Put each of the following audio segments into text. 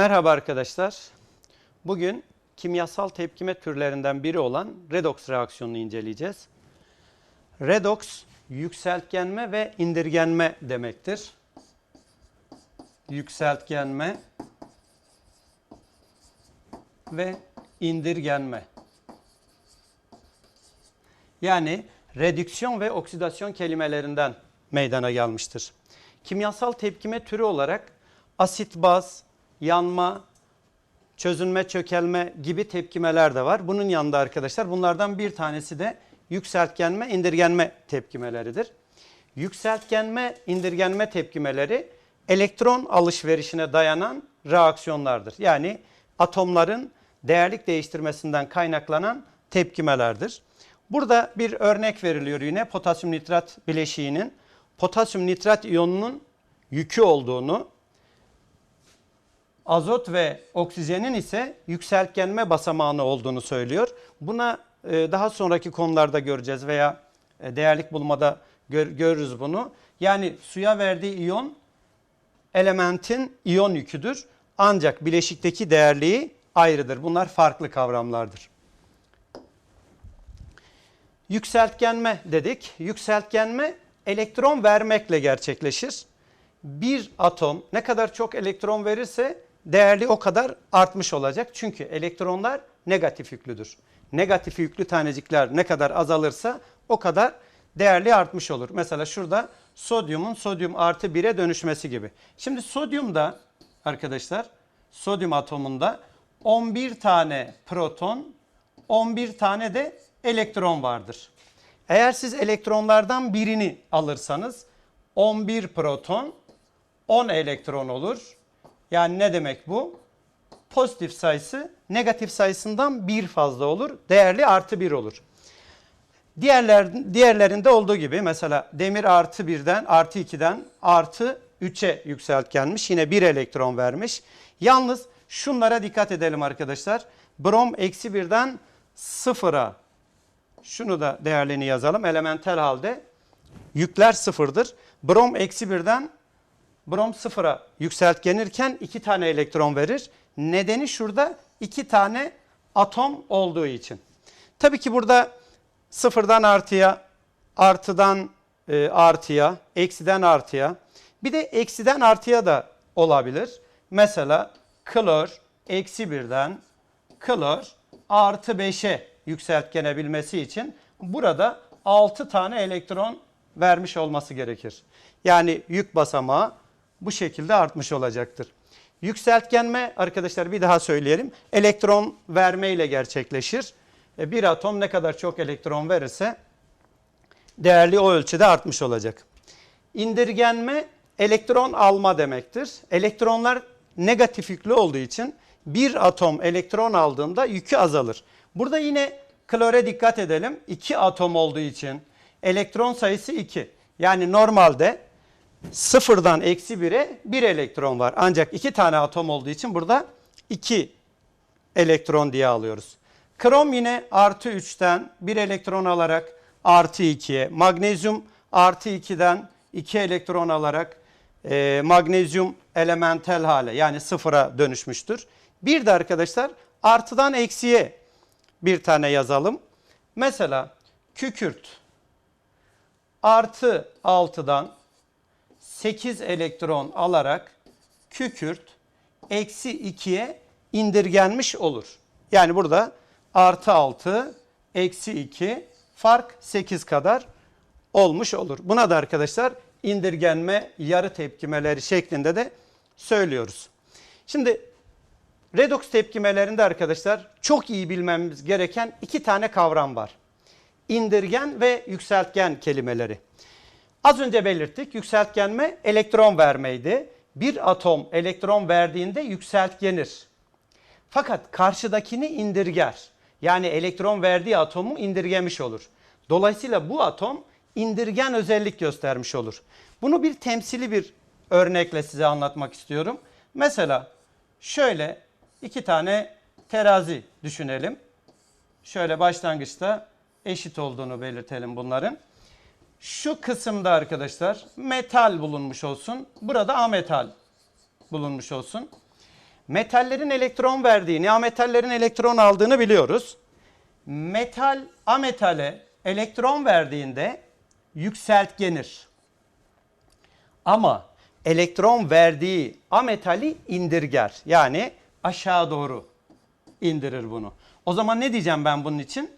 Merhaba arkadaşlar. Bugün kimyasal tepkime türlerinden biri olan redoks reaksiyonunu inceleyeceğiz. Redoks yükseltgenme ve indirgenme demektir. Yükseltgenme ve indirgenme. Yani redüksiyon ve oksidasyon kelimelerinden meydana gelmiştir. Kimyasal tepkime türü olarak asit baz, yanma, çözünme, çökelme gibi tepkimeler de var. Bunun yanında arkadaşlar bunlardan bir tanesi de yükseltgenme, indirgenme tepkimeleridir. Yükseltgenme, indirgenme tepkimeleri elektron alışverişine dayanan reaksiyonlardır. Yani atomların değerlik değiştirmesinden kaynaklanan tepkimelerdir. Burada bir örnek veriliyor yine potasyum nitrat bileşiğinin potasyum nitrat iyonunun yükü olduğunu, azot ve oksijenin ise yükseltgenme basamağını olduğunu söylüyor. Buna e, daha sonraki konularda göreceğiz veya e, değerlik bulmada gör, görürüz bunu. Yani suya verdiği iyon elementin iyon yüküdür. Ancak bileşikteki değerliği ayrıdır. Bunlar farklı kavramlardır. Yükseltgenme dedik. Yükseltgenme elektron vermekle gerçekleşir. Bir atom ne kadar çok elektron verirse değerli o kadar artmış olacak. Çünkü elektronlar negatif yüklüdür. Negatif yüklü tanecikler ne kadar azalırsa o kadar değerli artmış olur. Mesela şurada sodyumun sodyum artı 1'e dönüşmesi gibi. Şimdi sodyumda arkadaşlar sodyum atomunda 11 tane proton 11 tane de elektron vardır. Eğer siz elektronlardan birini alırsanız 11 proton 10 elektron olur. Yani ne demek bu? Pozitif sayısı negatif sayısından bir fazla olur. Değerli artı bir olur. Diğerler, diğerlerinde olduğu gibi mesela demir artı birden artı 2'den artı 3'e yükseltgenmiş. Yine bir elektron vermiş. Yalnız şunlara dikkat edelim arkadaşlar. Brom eksi birden sıfıra şunu da değerlerini yazalım. Elementel halde yükler sıfırdır. Brom eksi birden brom sıfıra yükseltgenirken iki tane elektron verir. Nedeni şurada iki tane atom olduğu için. Tabii ki burada sıfırdan artıya, artıdan e, artıya, eksiden artıya, bir de eksiden artıya da olabilir. Mesela klor eksi birden klor artı 5'e yükseltgenebilmesi için burada 6 tane elektron vermiş olması gerekir. Yani yük basamağı bu şekilde artmış olacaktır. Yükseltgenme arkadaşlar bir daha söyleyelim. Elektron verme ile gerçekleşir. E, Bir atom ne kadar çok elektron verirse değerli o ölçüde artmış olacak. İndirgenme elektron alma demektir. Elektronlar negatif yüklü olduğu için bir atom elektron aldığında yükü azalır. Burada yine klore dikkat edelim. 2 atom olduğu için elektron sayısı 2. Yani normalde sıfırdan eksi 1'e 1 elektron var. Ancak 2 tane atom olduğu için burada 2 elektron diye alıyoruz. Krom yine artı 3'ten 1 elektron alarak artı 2'ye. Magnezyum artı 2'den 2 elektron alarak e, magnezyum elementel hale yani sıfıra dönüşmüştür. Bir de arkadaşlar artıdan eksiye bir tane yazalım. Mesela kükürt artı 6'dan 8 elektron alarak kükürt eksi 2'ye indirgenmiş olur. Yani burada artı 6 eksi 2 fark 8 kadar olmuş olur. Buna da arkadaşlar indirgenme yarı tepkimeleri şeklinde de söylüyoruz. Şimdi redoks tepkimelerinde arkadaşlar çok iyi bilmemiz gereken iki tane kavram var. İndirgen ve yükseltgen kelimeleri. Az önce belirttik yükseltgenme elektron vermeydi. Bir atom elektron verdiğinde yükseltgenir. Fakat karşıdakini indirger. Yani elektron verdiği atomu indirgemiş olur. Dolayısıyla bu atom indirgen özellik göstermiş olur. Bunu bir temsili bir örnekle size anlatmak istiyorum. Mesela şöyle iki tane terazi düşünelim. Şöyle başlangıçta eşit olduğunu belirtelim bunların. Şu kısımda arkadaşlar metal bulunmuş olsun. Burada ametal bulunmuş olsun. Metallerin elektron verdiğini, ametallerin elektron aldığını biliyoruz. Metal ametale elektron verdiğinde yükseltgenir. Ama elektron verdiği ametali indirger. Yani aşağı doğru indirir bunu. O zaman ne diyeceğim ben bunun için?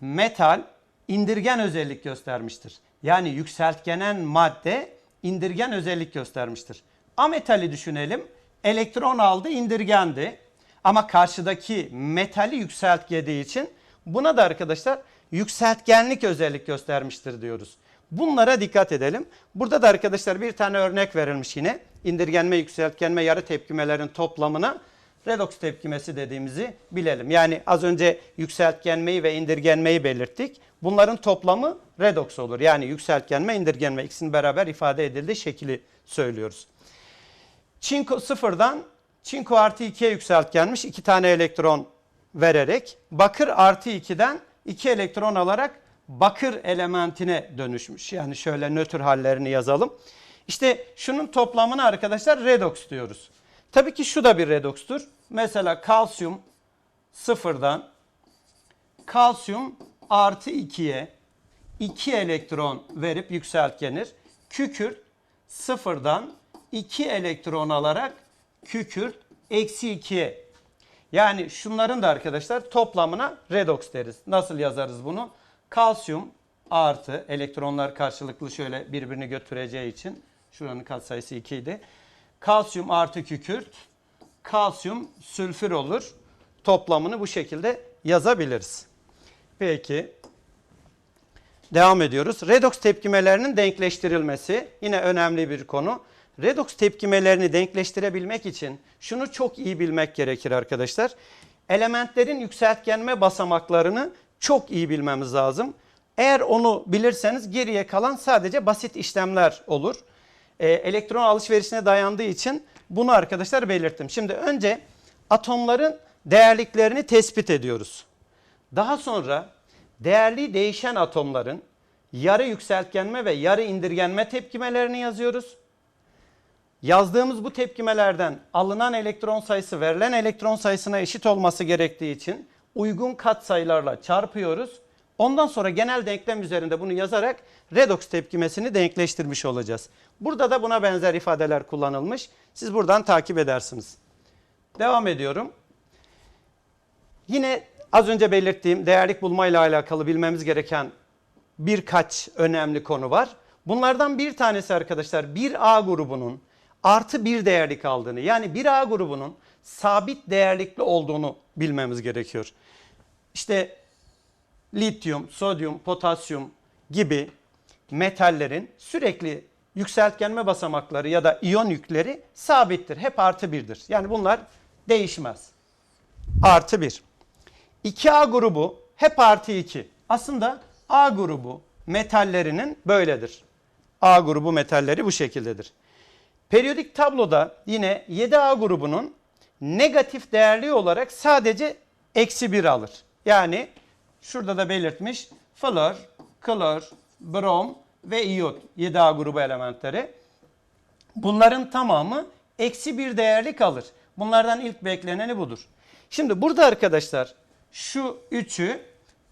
Metal indirgen özellik göstermiştir. Yani yükseltgenen madde indirgen özellik göstermiştir. Ametali düşünelim. Elektron aldı indirgendi. Ama karşıdaki metali yükseltgediği için buna da arkadaşlar yükseltgenlik özellik göstermiştir diyoruz. Bunlara dikkat edelim. Burada da arkadaşlar bir tane örnek verilmiş yine. İndirgenme, yükseltgenme, yarı tepkimelerin toplamına redoks tepkimesi dediğimizi bilelim. Yani az önce yükseltgenmeyi ve indirgenmeyi belirttik. Bunların toplamı redoks olur. Yani yükseltgenme, indirgenme ikisinin beraber ifade edildiği şekli söylüyoruz. Çinko sıfırdan çinko artı 2'ye yükseltgenmiş. iki tane elektron vererek bakır artı 2'den 2 elektron alarak bakır elementine dönüşmüş. Yani şöyle nötr hallerini yazalım. İşte şunun toplamını arkadaşlar redoks diyoruz. Tabii ki şu da bir redokstur. Mesela kalsiyum sıfırdan kalsiyum artı 2'ye 2 elektron verip yükseltgenir. Kükürt sıfırdan 2 elektron alarak kükürt eksi 2'ye. Yani şunların da arkadaşlar toplamına redoks deriz. Nasıl yazarız bunu? Kalsiyum artı elektronlar karşılıklı şöyle birbirini götüreceği için şuranın katsayısı 2 idi. Kalsiyum artı kükürt kalsiyum sülfür olur. Toplamını bu şekilde yazabiliriz. Peki. Devam ediyoruz. Redoks tepkimelerinin denkleştirilmesi yine önemli bir konu. Redoks tepkimelerini denkleştirebilmek için şunu çok iyi bilmek gerekir arkadaşlar. Elementlerin yükseltgenme basamaklarını çok iyi bilmemiz lazım. Eğer onu bilirseniz geriye kalan sadece basit işlemler olur. Ee, elektron alışverişine dayandığı için bunu arkadaşlar belirttim. Şimdi önce atomların değerliklerini tespit ediyoruz. Daha sonra değerli değişen atomların yarı yükseltgenme ve yarı indirgenme tepkimelerini yazıyoruz. Yazdığımız bu tepkimelerden alınan elektron sayısı verilen elektron sayısına eşit olması gerektiği için uygun katsayılarla çarpıyoruz. Ondan sonra genel denklem üzerinde bunu yazarak redoks tepkimesini denkleştirmiş olacağız. Burada da buna benzer ifadeler kullanılmış. Siz buradan takip edersiniz. Devam ediyorum. Yine az önce belirttiğim değerlik bulma ile alakalı bilmemiz gereken birkaç önemli konu var. Bunlardan bir tanesi arkadaşlar bir A grubunun artı bir değerlik aldığını yani bir A grubunun sabit değerlikli olduğunu bilmemiz gerekiyor. İşte lityum, sodyum, potasyum gibi metallerin sürekli yükseltgenme basamakları ya da iyon yükleri sabittir. Hep artı birdir. Yani bunlar değişmez. Artı bir. 2A grubu hep artı 2. Aslında A grubu metallerinin böyledir. A grubu metalleri bu şekildedir. Periyodik tabloda yine 7A grubunun negatif değerli olarak sadece eksi 1 alır. Yani şurada da belirtmiş flor, klor, brom ve iyot 7A grubu elementleri. Bunların tamamı eksi bir değerlik alır. Bunlardan ilk bekleneni budur. Şimdi burada arkadaşlar şu üçü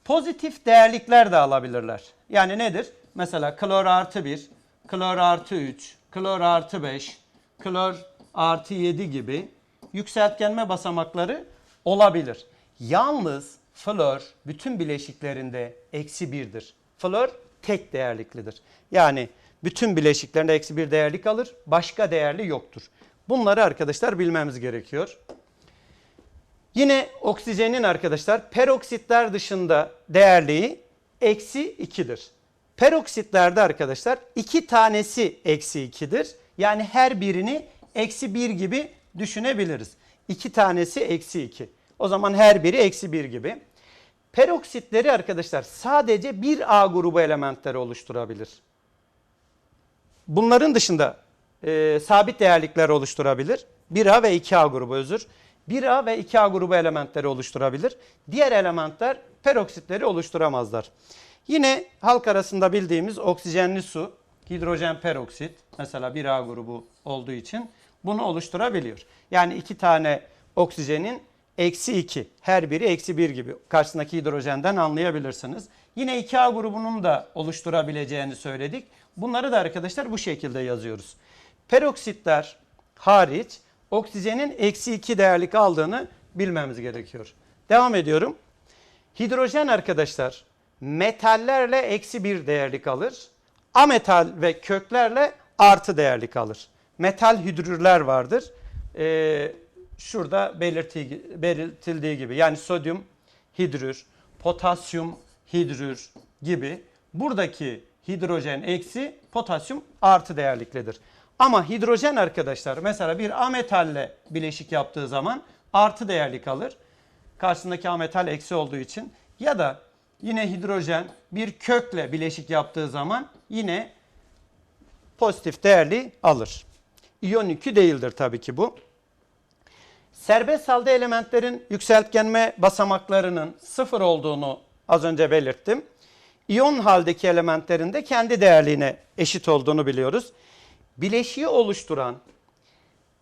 pozitif değerlikler de alabilirler. Yani nedir? Mesela klor artı 1, klor artı 3, klor artı 5, klor artı 7 gibi yükseltgenme basamakları olabilir. Yalnız flor bütün bileşiklerinde eksi 1'dir. Flor tek değerliklidir. Yani bütün bileşiklerinde eksi bir değerlik alır. Başka değerli yoktur. Bunları arkadaşlar bilmemiz gerekiyor. Yine oksijenin arkadaşlar peroksitler dışında değerliği eksi 2'dir. Peroksitlerde arkadaşlar iki tanesi eksi 2'dir. Yani her birini eksi 1 gibi düşünebiliriz. İki tanesi eksi 2. O zaman her biri eksi 1 gibi. Peroksitleri arkadaşlar sadece bir A grubu elementleri oluşturabilir. Bunların dışında e, sabit değerlikler oluşturabilir. 1A ve 2A grubu özür. 1A ve 2A grubu elementleri oluşturabilir. Diğer elementler peroksitleri oluşturamazlar. Yine halk arasında bildiğimiz oksijenli su, hidrojen peroksit mesela 1A grubu olduğu için bunu oluşturabiliyor. Yani iki tane oksijenin eksi 2 her biri eksi 1 gibi karşısındaki hidrojenden anlayabilirsiniz. Yine 2A grubunun da oluşturabileceğini söyledik. Bunları da arkadaşlar bu şekilde yazıyoruz. Peroksitler hariç oksijenin eksi 2 değerlik aldığını bilmemiz gerekiyor. Devam ediyorum. Hidrojen arkadaşlar metallerle eksi 1 değerlik alır. Ametal ve köklerle artı değerlik alır. Metal hidrürler vardır. Ee, şurada belirti, belirtildiği gibi yani sodyum hidrür, potasyum hidrür gibi buradaki hidrojen eksi potasyum artı değerliklidir. Ama hidrojen arkadaşlar mesela bir ametalle bileşik yaptığı zaman artı değerlik alır. Karşısındaki ametal eksi olduğu için ya da yine hidrojen bir kökle bileşik yaptığı zaman yine pozitif değerli alır. İyon yükü değildir tabii ki bu. Serbest halde elementlerin yükseltgenme basamaklarının sıfır olduğunu az önce belirttim. İyon haldeki elementlerin de kendi değerliğine eşit olduğunu biliyoruz. Bileşiği oluşturan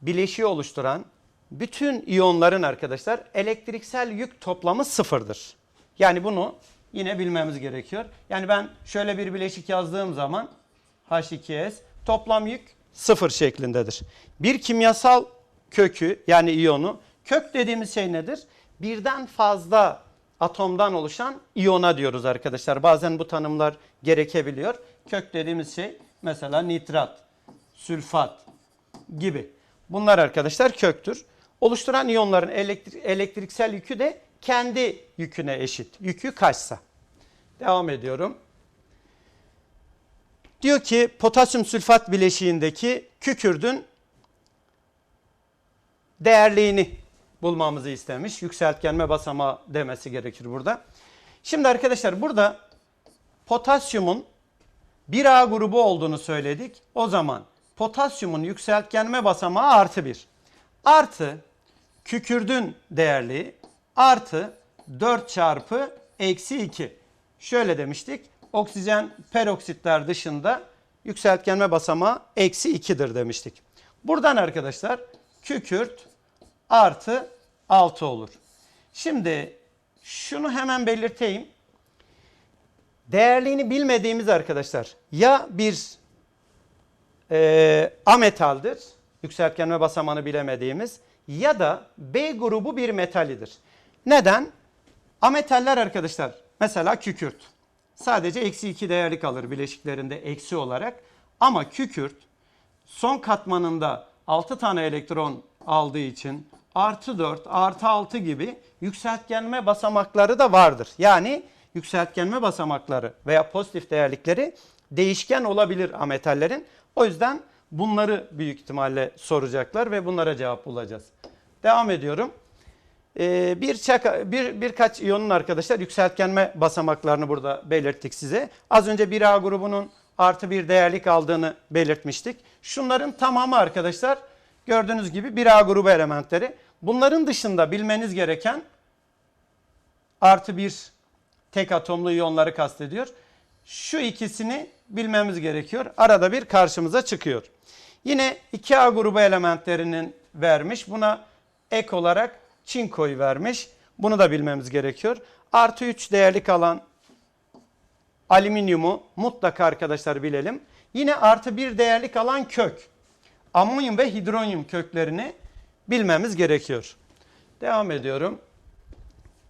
bileşiği oluşturan bütün iyonların arkadaşlar elektriksel yük toplamı sıfırdır. Yani bunu yine bilmemiz gerekiyor. Yani ben şöyle bir bileşik yazdığım zaman H2S toplam yük sıfır şeklindedir. Bir kimyasal kökü yani iyonu kök dediğimiz şey nedir? Birden fazla atomdan oluşan iyona diyoruz arkadaşlar. Bazen bu tanımlar gerekebiliyor. Kök dediğimiz şey mesela nitrat, sülfat gibi. Bunlar arkadaşlar köktür. Oluşturan iyonların elektrik, elektriksel yükü de kendi yüküne eşit. Yükü kaçsa. Devam ediyorum. Diyor ki potasyum sülfat bileşiğindeki kükürdün değerliğini bulmamızı istemiş. Yükseltgenme basamağı demesi gerekir burada. Şimdi arkadaşlar burada potasyumun 1A grubu olduğunu söyledik. O zaman potasyumun yükseltgenme basamağı artı 1. Artı kükürdün değerliği artı 4 çarpı eksi 2. Şöyle demiştik. Oksijen peroksitler dışında yükseltgenme basamağı eksi 2'dir demiştik. Buradan arkadaşlar kükürt artı 6 olur. Şimdi şunu hemen belirteyim. Değerliğini bilmediğimiz arkadaşlar ya bir e, ametaldir, yükseltgenme basamağını bilemediğimiz ya da B grubu bir metalidir. Neden? Ametaller arkadaşlar mesela kükürt. Sadece eksi 2 değerli kalır bileşiklerinde eksi olarak. Ama kükürt son katmanında 6 tane elektron aldığı için artı 4, artı 6 gibi yükseltgenme basamakları da vardır. Yani yükseltgenme basamakları veya pozitif değerlikleri değişken olabilir ametallerin. O yüzden bunları büyük ihtimalle soracaklar ve bunlara cevap bulacağız. Devam ediyorum. Ee, bir, çaka, bir birkaç iyonun arkadaşlar yükseltgenme basamaklarını burada belirttik size. Az önce 1A grubunun artı bir değerlik aldığını belirtmiştik. Şunların tamamı arkadaşlar gördüğünüz gibi 1A grubu elementleri. Bunların dışında bilmeniz gereken artı bir tek atomlu iyonları kastediyor. Şu ikisini bilmemiz gerekiyor. Arada bir karşımıza çıkıyor. Yine 2A grubu elementlerinin vermiş. Buna ek olarak çinkoyu vermiş. Bunu da bilmemiz gerekiyor. Artı 3 değerli kalan alüminyumu mutlaka arkadaşlar bilelim. Yine artı 1 değerli kalan kök. Amonyum ve hidronyum köklerini bilmemiz gerekiyor. Devam ediyorum.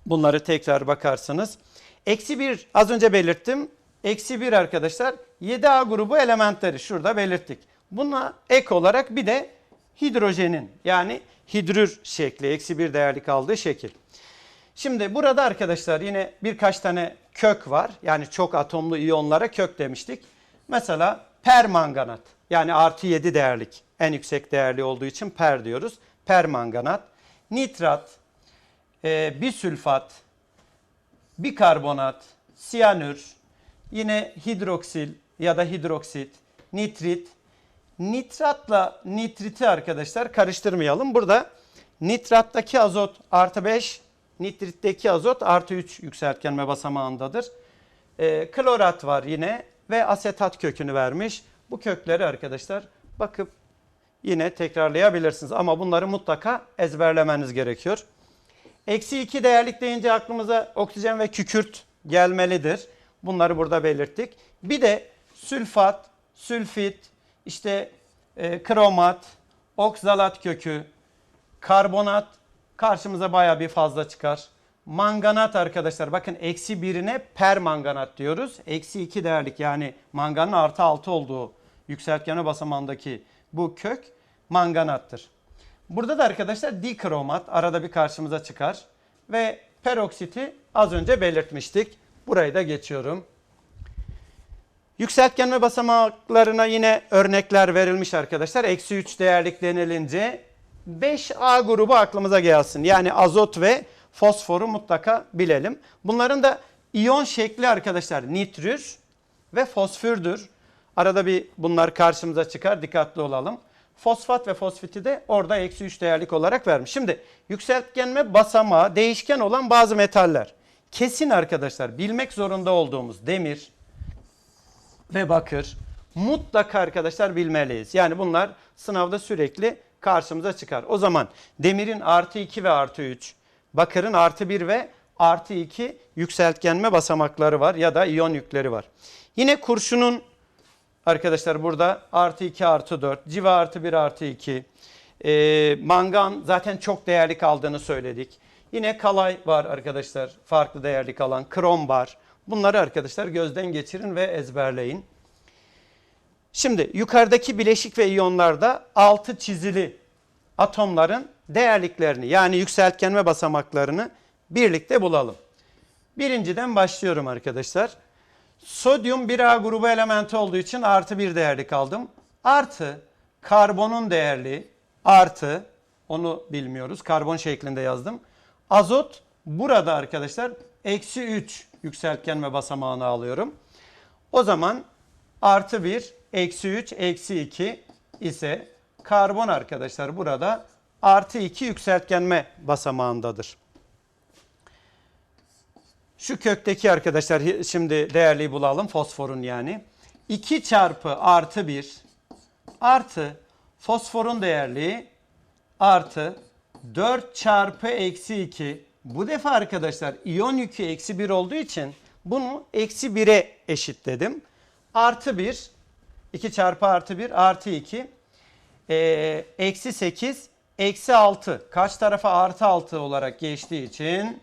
Bunları tekrar bakarsınız. Eksi 1 az önce belirttim. Eksi 1 arkadaşlar 7A grubu elementleri şurada belirttik. Buna ek olarak bir de hidrojenin yani hidrür şekli eksi 1 değerli kaldığı şekil. Şimdi burada arkadaşlar yine birkaç tane kök var. Yani çok atomlu iyonlara kök demiştik. Mesela permanganat yani artı 7 değerlik en yüksek değerli olduğu için per diyoruz. Permanganat, nitrat, e, bisülfat, bikarbonat, siyanür, yine hidroksil ya da hidroksit, nitrit. Nitratla nitriti arkadaşlar karıştırmayalım. Burada nitrattaki azot artı 5, nitritteki azot artı 3 yükseltgenme basamağındadır. E, klorat var yine ve asetat kökünü vermiş. Bu kökleri arkadaşlar bakıp yine tekrarlayabilirsiniz. Ama bunları mutlaka ezberlemeniz gerekiyor. Eksi 2 değerlik deyince aklımıza oksijen ve kükürt gelmelidir. Bunları burada belirttik. Bir de sülfat, sülfit, işte e, kromat, oksalat kökü, karbonat karşımıza baya bir fazla çıkar. Manganat arkadaşlar bakın eksi birine permanganat diyoruz. Eksi 2 değerlik yani manganın artı 6 olduğu yükseltgene basamağındaki bu kök manganattır. Burada da arkadaşlar dikromat arada bir karşımıza çıkar. Ve peroksiti az önce belirtmiştik. Burayı da geçiyorum. Yükseltgenme basamaklarına yine örnekler verilmiş arkadaşlar. Eksi 3 değerlik denilince 5A grubu aklımıza gelsin. Yani azot ve fosforu mutlaka bilelim. Bunların da iyon şekli arkadaşlar nitrür ve fosfürdür. Arada bir bunlar karşımıza çıkar dikkatli olalım. Fosfat ve fosfiti de orada eksi 3 değerlik olarak vermiş. Şimdi yükseltgenme basamağı değişken olan bazı metaller. Kesin arkadaşlar bilmek zorunda olduğumuz demir, ve bakır mutlaka arkadaşlar bilmeliyiz. Yani bunlar sınavda sürekli karşımıza çıkar. O zaman demirin artı 2 ve artı 3, bakırın artı 1 ve artı 2 yükseltgenme basamakları var ya da iyon yükleri var. Yine kurşunun arkadaşlar burada artı 2 artı 4, civa artı 1 artı 2, e, mangan zaten çok değerli kaldığını söyledik. Yine kalay var arkadaşlar farklı değerli kalan, krom var. Bunları arkadaşlar gözden geçirin ve ezberleyin. Şimdi yukarıdaki bileşik ve iyonlarda altı çizili atomların değerliklerini yani yükseltgenme basamaklarını birlikte bulalım. Birinciden başlıyorum arkadaşlar. Sodyum 1A grubu elementi olduğu için artı bir değerlik aldım. Artı karbonun değerli artı onu bilmiyoruz. Karbon şeklinde yazdım. Azot burada arkadaşlar eksi 3 yükseltgenme basamağını alıyorum. O zaman artı 1, eksi 3, eksi 2 ise karbon arkadaşlar burada artı 2 yükseltgenme basamağındadır. Şu kökteki arkadaşlar şimdi değerliyi bulalım fosforun yani. 2 çarpı artı 1 artı fosforun değerliği artı 4 çarpı eksi 2 bu defa arkadaşlar iyon yükü eksi 1 olduğu için bunu eksi 1'e eşitledim. Artı 1, 2 çarpı artı 1 artı 2, ee, eksi 8, eksi 6. Kaç tarafa artı 6 olarak geçtiği için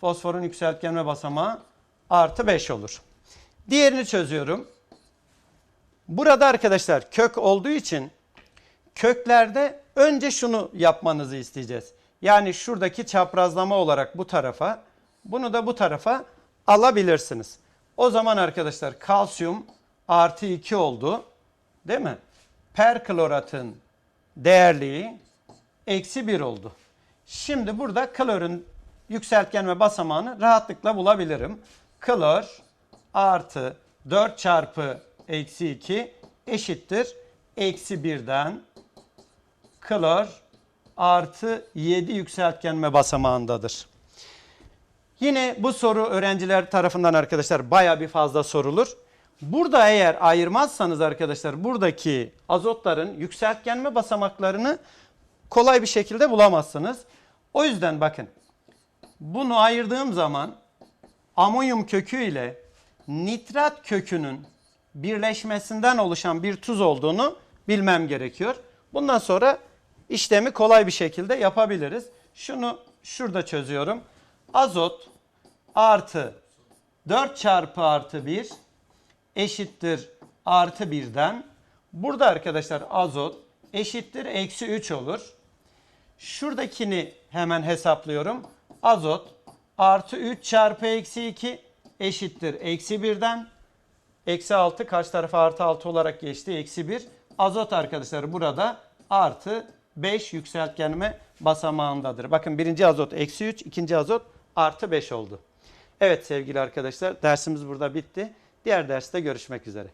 fosforun yükseltgenme basamağı artı 5 olur. Diğerini çözüyorum. Burada arkadaşlar kök olduğu için köklerde önce şunu yapmanızı isteyeceğiz. Yani şuradaki çaprazlama olarak bu tarafa, bunu da bu tarafa alabilirsiniz. O zaman arkadaşlar kalsiyum artı 2 oldu. Değil mi? Perkloratın değerliği eksi 1 oldu. Şimdi burada klorun yükseltgenme basamağını rahatlıkla bulabilirim. Klor artı 4 çarpı eksi 2 eşittir. Eksi 1'den klor artı 7 yükseltgenme basamağındadır. Yine bu soru öğrenciler tarafından arkadaşlar baya bir fazla sorulur. Burada eğer ayırmazsanız arkadaşlar buradaki azotların yükseltgenme basamaklarını kolay bir şekilde bulamazsınız. O yüzden bakın bunu ayırdığım zaman amonyum kökü ile nitrat kökünün birleşmesinden oluşan bir tuz olduğunu bilmem gerekiyor. Bundan sonra işlemi kolay bir şekilde yapabiliriz. Şunu şurada çözüyorum. Azot artı 4 çarpı artı 1 eşittir artı 1'den. Burada arkadaşlar azot eşittir eksi 3 olur. Şuradakini hemen hesaplıyorum. Azot artı 3 çarpı eksi 2 eşittir eksi 1'den. Eksi 6 kaç tarafa artı 6 olarak geçti? Eksi 1. Azot arkadaşlar burada artı 5 yükseltgenme basamağındadır. Bakın birinci azot eksi 3, ikinci azot artı 5 oldu. Evet sevgili arkadaşlar dersimiz burada bitti. Diğer derste görüşmek üzere.